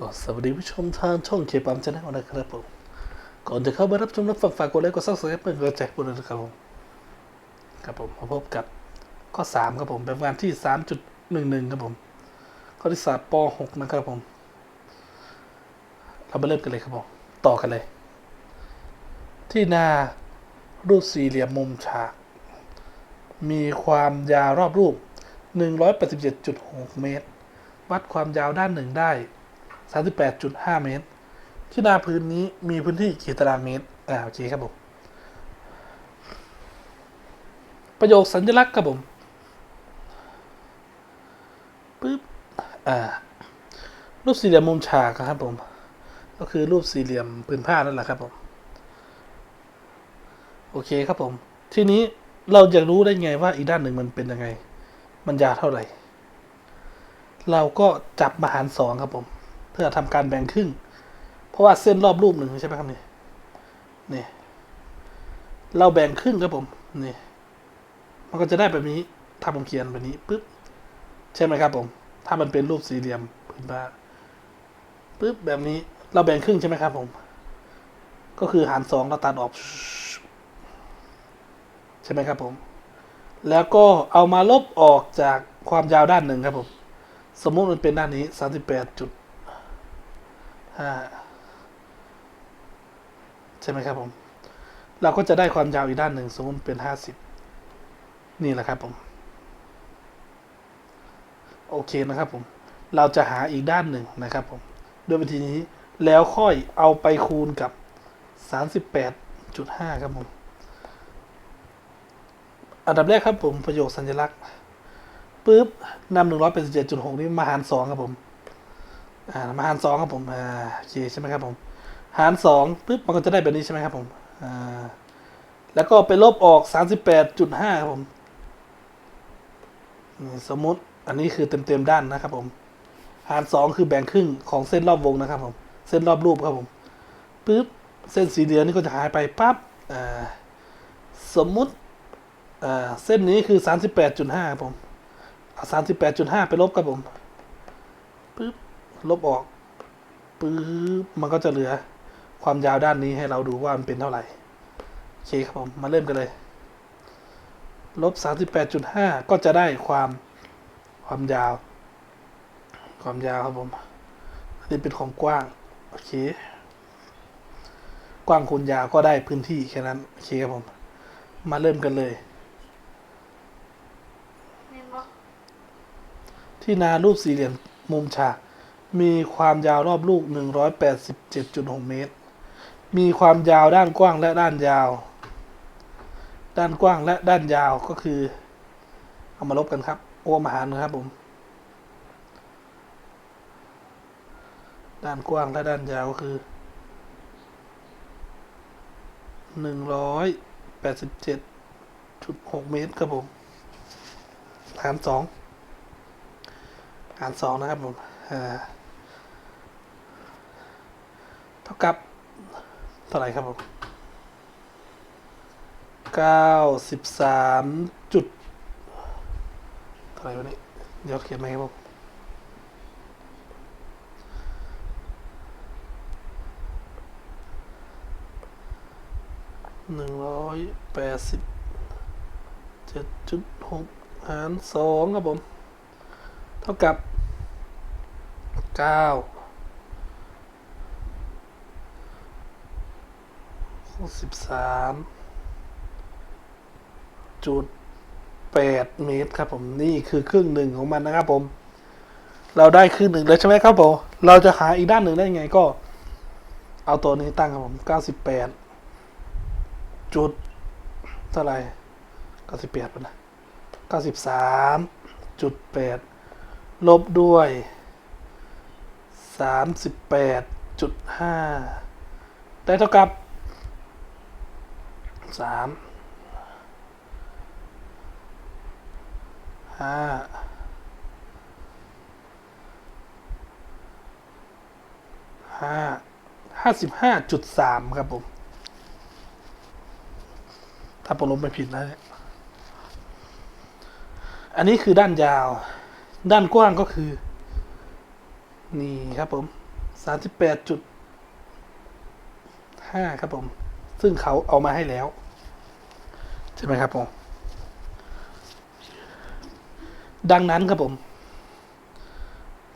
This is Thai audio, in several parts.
ก็สวัสดีผู้ชมทางช่องเคปัมชาแนลนะครับผมก่อนจะเข้ามารับชมรับฟังฝากกดไลค์กดซับสไครป์เพื่อนกดแจกบุญนะครับผมครับผมมาพบกับข้อสามครับผมแบบงานที่สามจุดหนึ่งหนึ่งครับผม ข้อที่สามปหกนะครับผม เรามาเริ่มกันเลยครับผม ต่อกันเลย ที่หน้ารูปสี่เหลี่ยมมุมฉาก มีความยาวรอบรูป187.6เมตร วัดความยาวด้านหนึ่งได้ 38.5 เมตร ที่หน้าพื้นนี้มีพื้นที่กี่ตารางเมตร อ่าโอเคครับผม ประโยคสัญลักษณ์ครับผมปึ๊บ อ่า รูปสี่เหลี่ยมมุมฉากครับผม ก็คือรูปสี่เหลี่ยมผืนผ้านั่นแหละครับผม โอเคครับผม ทีนี้เราจะรู้ได้ไงว่าอีกด้านหนึ่งมันเป็นยังไง มันยาวเท่าไหร่ เราก็จับมาหารสองครับผม พื่อทำการแบ่งครึ่ง เพราะว่าเส้นรอบรูปหนึ่งใช่ไหมครับนี่นี่เราแบ่งครึ่งครับผมนี่มันก็จะได้แบบนี้ถ้าผมเขียนแบบนี้ปึ๊บใช่ไหมครับผม ถ้ามันเป็นรูปสี่เหลี่ยมผืนผ้าปึ๊บแบบนี้เราแบ่งครึ่งใช่ไหมครับผม ก็คือหารสองเราตัดออก ใช่ไหมครับผม แล้วก็เอามาลบออกจากความยาวด้านหนึ่งครับผม สมมติมันเป็นด้านนี้สามสิบแปดจุด ใช่ไหมครับผม เราก็จะได้ความยาวอีกด้านหนึ่งสมมติเป็นห้าสิบนี่แหละครับผม โอเคนะครับผม เราจะหาอีกด้านหนึ่งนะครับผมด้วยวิธีนี้แล้วค่อยเอาไปคูณกับสามสิบแปดจุดห้าครับผม อันดับแรกครับผมประโยคสัญลักษณ์ปุ๊บนำหนึ่งร้อยแปดสิบเจ็ดจุดหกนี้มาหารสองครับผม อ่ามาหารสองครับผมอ่าโอเคใช่ไหมครับผม หารสองปุ๊บมันก็จะได้แบบนี้ใช่ไหมครับผมอ่าแล้วก็ไปลบออกสามสิบแปดจุดห้าครับผม สมมติอันนี้คือเต็มเต็มๆด้านนะครับผม หารสองคือแบ่งครึ่งของเส้นรอบวงนะครับผม เส้นรอบรูปครับผมปุ๊บ เส้นสีเหลืองนี่ก็จะหายไปปั๊บอ่าสมมุติอ่าเส้นนี้คือสามสิบแปดจุดห้าผมเอาสามสิบแปดจุดห้าไปลบครับผมปึ๊บ ลบออกปึ๊บมันก็จะเหลือความยาวด้านนี้ให้เราดูว่ามันเป็นเท่าไหร่ โอเคครับผม มาเริ่มกันเลยลบสามสิบแปดจุดห้าก็จะได้ความความยาว ความยาวครับผมอันนี้เป็นของกว้าง โอเค กว้างคูณยาวก็ได้พื้นที่แค่นั้น โอเคครับผม มาเริ่มกันเลยแม่นบ่ที่นารูปสี่เหลี่ยมมุมฉาก มีความยาวรอบลูก 187.6 เมตร มีความยาวด้านกว้างและด้านยาว ด้านกว้างและด้านยาวก็คือ เอามาลบกันครับ โอมาหารนะครับผม ด้านกว้างและด้านยาวก็คือ 187.6 เมตรครับผมหารสองหารสองนะครับผมอ่าเท่า กับเท่าไหร่ครับผมเก้าสิบสามจุดเท่าไหร่วะนี่เดี๋ยวเขียนไหมครับผมหนึ่งร้อยแปดสิบเจ็ดจุดหกหารสองครับผม เท่ากับเก้า สิบสามจุดแปดเมตรครับผมนี่คือครึ่งหนึ่งของมันนะครับผม เราได้ครึ่งหนึ่งแล้วใช่ไหมครับผม เราจะหาอีกด้านหนึ่งได้ไงก็ เอาตัวนี้ตั้งครับผมเก้าสิบแปดจุดเท่าไหร่เก้าสิบแปดนะเก้าสิบสามจุดแปดลบด้วยสามสิบแปดจุดห้าได้เท่ากับ สามห้าห้าห้าสิบห้าจุดสามครับผม ถ้าผมลบไม่ผิดนะเนี่ยอันนี้คือด้านยาว ด้านกว้างก็คือ นี่ครับผมสามสิบแปดจุดห้าครับผม ซึ่งเขาเอามาให้แล้ว ใช่ไหมครับผม ดังนั้นครับผม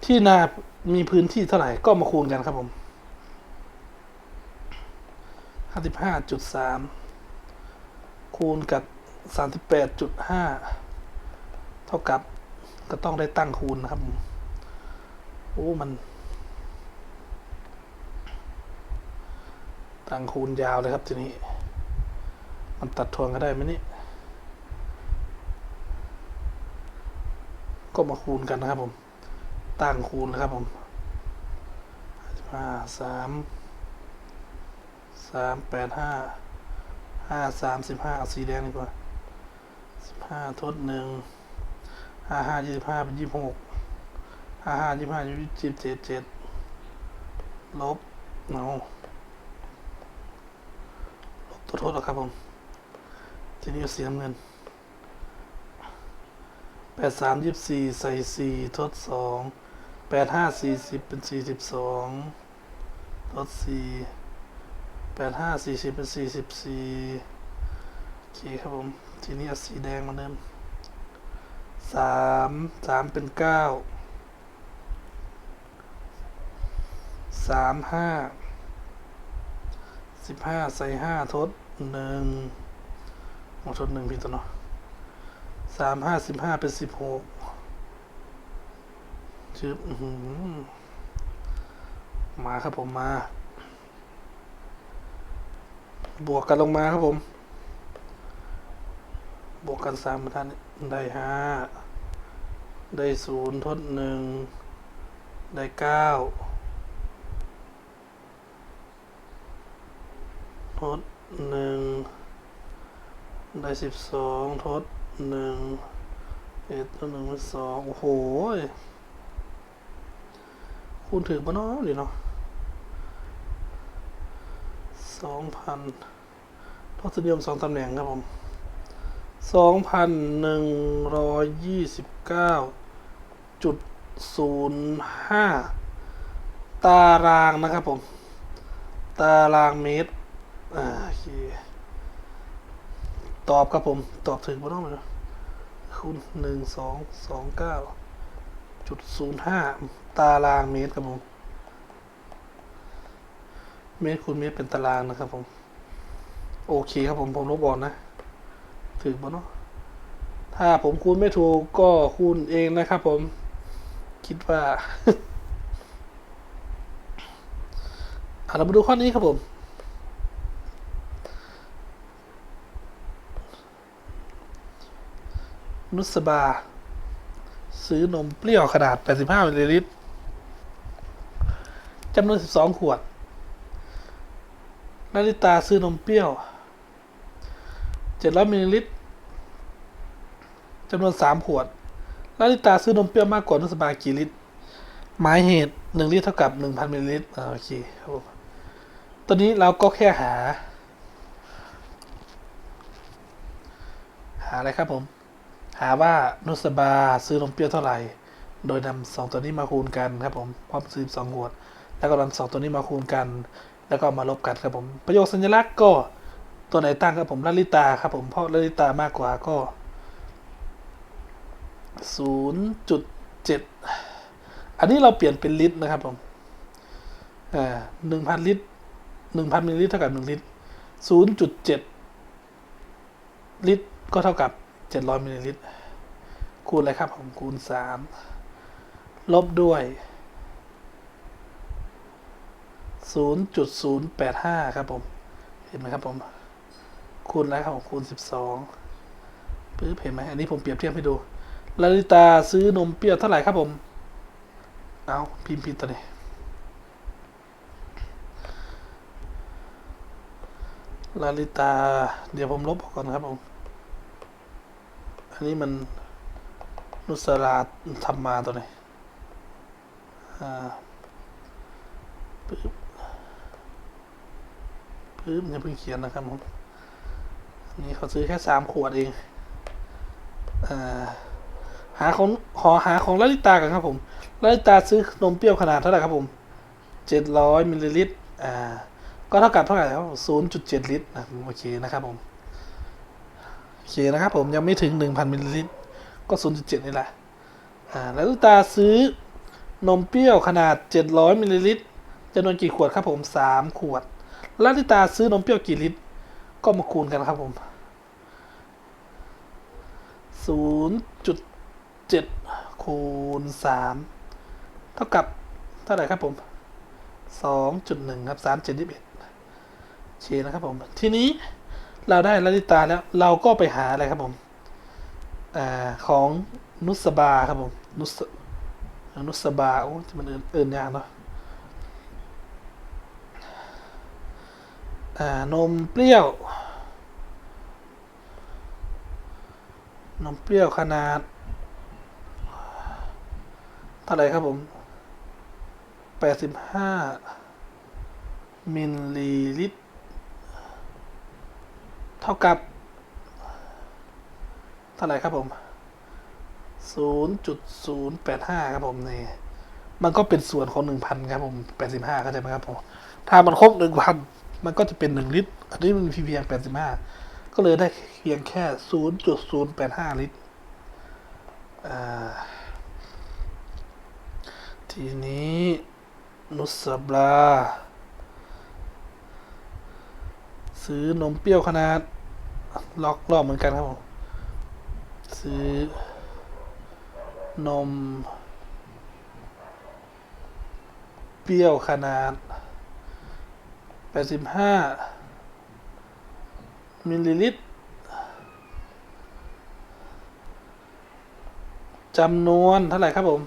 ที่นามีพื้นที่เท่าไหร่ก็มาคูณกันครับผมห้าสิบห้าจุดสามคูณกับสามสิบแปดจุดห้าเท่ากับก็ต้องได้ตั้งคูณนะครับผมโอ้มัน ตั้งคูณยาวเลยครับทีนี้ มันตัดทวนก็ได้ไหมนี่ ก็มาคูณกันนะครับผม ตั้งคูณนะครับผมห้าสามสามแปดห้าห้าสามสิบห้าเอาสีแดงดีกว่าสิบห้าทดหนึ่งห้าห้ายี่สิบห้าเป็นยี่สิบหกห้าห้ายี่สิบห้ายี่สิบเจ็ดเจ็ดลบเอาลบตัวทดแล้วครับผม ทีนี้เอาสีน้ำเงินแปดสามยี่สี่ใส่สี่ทดสองแปดห้าสี่สิบเป็นสี่สิบสองทดสี่แปดห้าสี่สิบเป็นสี่สิบสี่โอเคครับผม ทีนี้เอาสีแดงมาเดิมสามสามเป็นเก้าสามห้าสิบห้าใส่ห้าทดหนึ่ง โอ้ทดหนึ่งพี่ตัวเนาะสามห้าสิบห้าเป็นสิบหกชึบอื้อมาครับผมมา บวกกันลงมาครับผม บวกกันสามบรรทัดได้ห้าได้ศูนย์ทดหนึ่งได้เก้าทดหนึ่ง ได้สิบสองทดหนึ่งเอ็ดตัวหนึ่งเป็นสองโอ้โหคูณถึงปะเนาะหรือเนาะสองพันทศนิยมสองตำแหน่งครับผมสองพันหนึ่งร้อยยี่สิบเก้าจุดศูนย์ห้าตารางนะครับผม ตารางเมตร อ่าโอเค ตอบครับผม ตอบถึงบ่ต้องเลยคูณหนึ่งสองสองเก้าจุดศูนย์ห้าตารางเมตรครับผม เมตรคูณเมตรเป็นตารางนะครับผม โอเคครับผม ผมลบออกนะ ถึงบ่เนาะถ้าผมคูณไม่ถูกก็คูณเองนะครับผม คิดว่าอะเรามาดูข้อนี้ครับผม นุสบา ซื้อนมเปรี้ยวขนาด 85มิลลิลิตรจำนวน 12 ขวด นาริตาซื้อนมเปรี้ยว 700มิลลิลิตรจำนวน 3 ขวด นาริตาซื้อนมเปรี้ยวมากกว่านุสบากี่ลิตร หมายเหตุ 1 ลิตรเท่ากับ 1,000มิลลิลิตรโอเคครับตัวนี้เราก็แค่หา หาอะไรครับผม หาว่านุสบาซื้อนมเปรี้ยวเท่าไหร่ โดยนำสองตัวนี้มาคูณกันครับผมพร้อมซื้อสองขวด แล้วก็นำสองตัวนี้มาคูณกัน แล้วก็มาลบกันครับผม ประโยคสัญลักษณ์ก็ตัวไหนตั้งครับผมลลิตาครับผมเพราะลลิตามากกว่าก็ศูนย์จุดเจ็ดอันนี้เราเปลี่ยนเป็นลิตรนะครับผมอ่าหนึ่งพันลิตรหนึ่งพันมิลลิลิตรเท่ากับหนึ่งลิตรศูนย์จุดเจ็ดลิตรก็เท่ากับ เจ็ดร้อยมิลลิลิตร คูณอะไรครับผมคูณสามลบด้วยศูนย์จุดศูนย์แปดห้าครับผม เห็นไหมครับผม คูณอะไรครับผมคูณสิบสองปึ๊บเห็นไหมอันนี้ผมเปรียบเทียบให้ดูลาลิตาซื้อนมเปรี้ยวเท่าไหร่ครับผม เอาพิมพ์ผิดตัวนี้ลาลิตา เดี๋ยวผมลบออกก่อนครับผม อันนี้มันนุสราทำมาตัวนี้อ่าปึ๊บปึ๊บอย่าเพิ่งเขียนนะครับผมอันนี้เขาซื้อแค่สามขวดเองอ่าหาของขอหาของลลิตากันครับผมลลิตาซื้อนมเปรี้ยวขนาดเท่าไหร่ครับผมเจ็ดร้อยมิลลิลิตรอ่าก็เท่ากับเท่าไหร่ครับศูนย์จุดเจ็ดลิตรนะโอเคนะครับผม เคนะครับผมยังไม่ถึงหนึ่งพันมิลลิลิตรก็ศูนย์จุดเจ็ดนี่แหละ อ่า แล้วตาซื้อนมเปรี้ยวขนาดเจ็ดร้อยมิลลิลิตรจำนวนกี่ขวดครับผมสามขวด แล้วลิตาซื้อนมเปรี้ยวกี่ลิตร ก็มาคูณกันครับผมศูนย์จุดเจ็ดคูณสามเท่ากับเท่าไหร่ครับผมสองจุดหนึ่งครับสามเจ็ดยี่เอ็ดเชนะครับผม ทีนี้ เราได้ลลิตาแล้วเราก็ไปหาอะไรครับผมอของนุสบาครับผมนุสนุสบาโอ้ที่มันเอื่นเอื่นยากเนาะอ่านมเปรี้ยว นมเปรี้ยวขนาดเท่าไรครับผมแปดสิบห้ามิลลิลิตร เท่ากับ เท่าไหร่ครับผมศูนย์จุดศูนย์แปดห้าครับผมนี่มันก็เป็นส่วนของหนึ่งพันครับผมแปดสิบห้าเข้าใจไหมครับผม ถ้ามันครบหนึ่งพันมันก็จะเป็นหนึ่งลิตร อันนี้มันเพียงแปดสิบห้าก็เลยได้เพียงแค่ศูนย์จุดศูนย์แปดห้าลิตรทีนี้นุสบลา ซื้อนมเปรี้ยวขนาด ล็อกรอบเหมือนกันครับผม ซื้อนม เปรี้ยวขนาด 85 มิลลิลิตรจำนวนเท่าไหร่ครับผม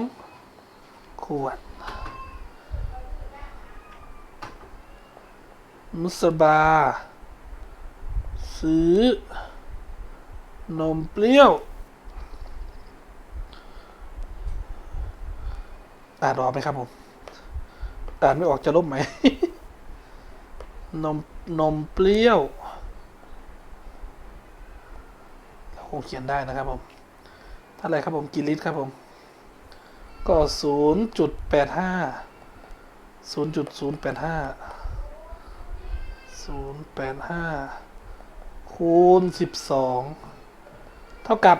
12 ขวด มุสบา ซื้อ นมเปรี้ยว อ่านออกไหมครับผม อ่านไม่ออกจะลบไหม นม นมเปรี้ยวเราคงเขียนได้นะครับผมเท่าไรครับผมกี่ลิตรครับผม ก็ศูนย์จุดแปดห้า ศูนย์แปดห้าศูนย์แปดห้าคูณสิบสองเท่ากับ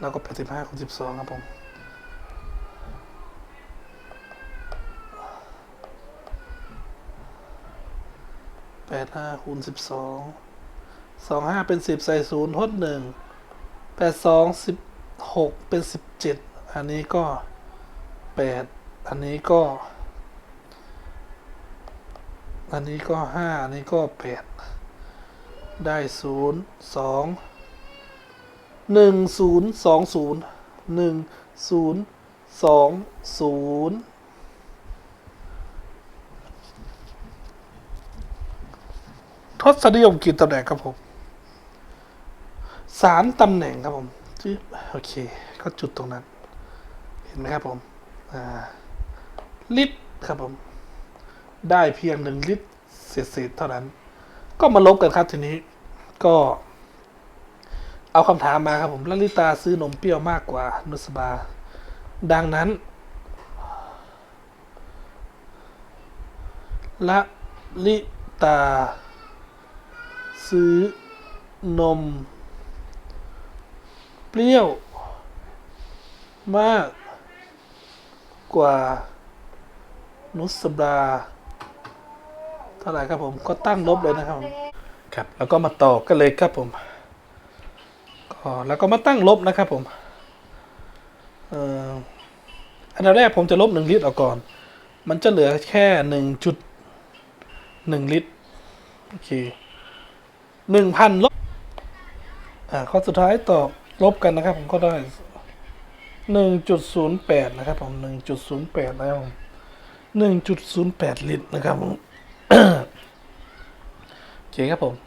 เราก็แปดสิบห้าคูณสิบสองครับผมแปดห้าคูณสิบสองสองห้าเป็นสิบใส่ศูนย์ทดหนึ่งแปดสองสิบหกเป็นสิบเจ็ดอันนี้ก็แปดอันนี้ก็ อันนี้ก็ห้าอันนี้ก็แปดได้ศูนย์สองหนึ่งศูนย์สองศูนย์หนึ่งศูนย์สองศูนย์ทศนิยมกี่ตำแหน่งครับผมสามตำแหน่งครับผมที่โอเค ก็จุดตรงนั้น เห็นไหมครับผม อ่า ลิตรครับผม ได้เพียงหนึ่งลิตรเศษๆเท่านั้น ก็มาลบกันครับทีนี้ก็ เอาคำถามมาครับผมลลิตาซื้อนมเปรี้ยวมากกว่านุสบา ดังนั้น ละลิตา ซื้อนม เปรี้ยว มาก กว่า นุสบาเท่าไหร่ครับผมก็ตั้งลบเลยนะครับผมครับแล้วก็มาต่อกันเลยครับผมก็แล้วก็มาตั้งลบนะครับผมเอ่ออันดับแรกผมจะลบหนึ่งลิตรออกก่อน มันจะเหลือแค่หนึ่งจุดหนึ่งลิตรโอเคหนึ่งพันลบอ่าข้อสุดท้ายตอบลบกันนะครับ ผมก็ได้หนึ่งจุดศูนย์แปดนะครับผมหนึ่งจุดศูนย์แปดนะครับผมหนึ่งจุดศูนย์แปดลิตรนะครับผม โอเคครับผม